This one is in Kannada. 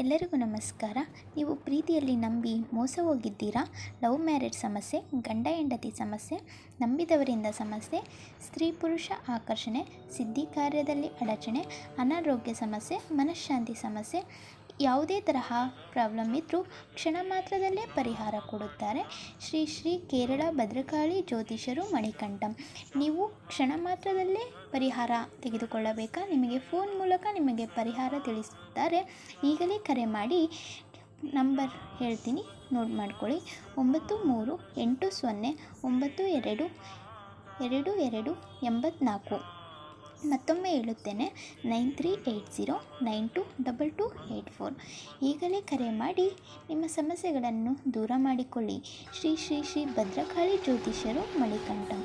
ಎಲ್ಲರಿಗೂ ನಮಸ್ಕಾರ. ನೀವು ಪ್ರೀತಿಯಲ್ಲಿ ನಂಬಿ ಮೋಸ ಹೋಗಿದ್ದೀರಾ? ಲವ್ ಮ್ಯಾರೇಜ್ ಸಮಸ್ಯೆ, ಗಂಡ ಹೆಂಡತಿ ಸಮಸ್ಯೆ, ನಂಬಿದವರಿಂದ ಸಮಸ್ಯೆ, ಸ್ತ್ರೀ ಪುರುಷ ಆಕರ್ಷಣೆ, ಸಿದ್ಧಿ ಕಾರ್ಯದಲ್ಲಿ ಅಡಚಣೆ, ಅನಾರೋಗ್ಯ ಸಮಸ್ಯೆ, ಮನಃಶಾಂತಿ ಸಮಸ್ಯೆ ಯಾವುದೇ ತರಹ ಪ್ರಾಬ್ಲಮ್ ಇದ್ದರೂ ಕ್ಷಣ ಮಾತ್ರದಲ್ಲೇ ಪರಿಹಾರ ಕೊಡುತ್ತಾರೆ. ಶ್ರೀ ಶ್ರೀ ಕೇರಳ ಭದ್ರಕಾಳಿ ಜ್ಯೋತಿಷರು ಮಣಿಕಂಠಂ. ನೀವು ಕ್ಷಣ ಮಾತ್ರದಲ್ಲೇ ಪರಿಹಾರ ತೆಗೆದುಕೊಳ್ಳಬೇಕಾ? ನಿಮಗೆ ಫೋನ್ ಮೂಲಕ ನಿಮಗೆ ಪರಿಹಾರ ತಿಳಿಸುತ್ತಾರೆ. ಈಗಲೇ ಕರೆ ಮಾಡಿ ನಂಬರ್ ಹೇಳ್ತೀನಿ. ನೋಟ್ ಮಾಡ್ಕೊಳ್ಳಿ. ಒಂಬತ್ತು ಮೂರು ಎಂಟು ಸೊನ್ನೆ ಒಂಬತ್ತು ಎರಡು ಎರಡು ಎರಡು ಎಂಬತ್ನಾಲ್ಕು. ಮತ್ತೊಮ್ಮೆ ಹೇಳುತ್ತೇನೆ, nine three eight zero nine two double two eight four. ಈಗಲೇ ಕರೆ ಮಾಡಿ, ನಿಮ್ಮ ಸಮಸ್ಯೆಗಳನ್ನು ದೂರ ಮಾಡಿಕೊಳ್ಳಿ. ಶ್ರೀ ಶ್ರೀ ಶ್ರೀ ಭದ್ರಕಾಳಿ ಜ್ಯೋತಿಷ್ಯರು ಮಣಿಕಂಠಂ.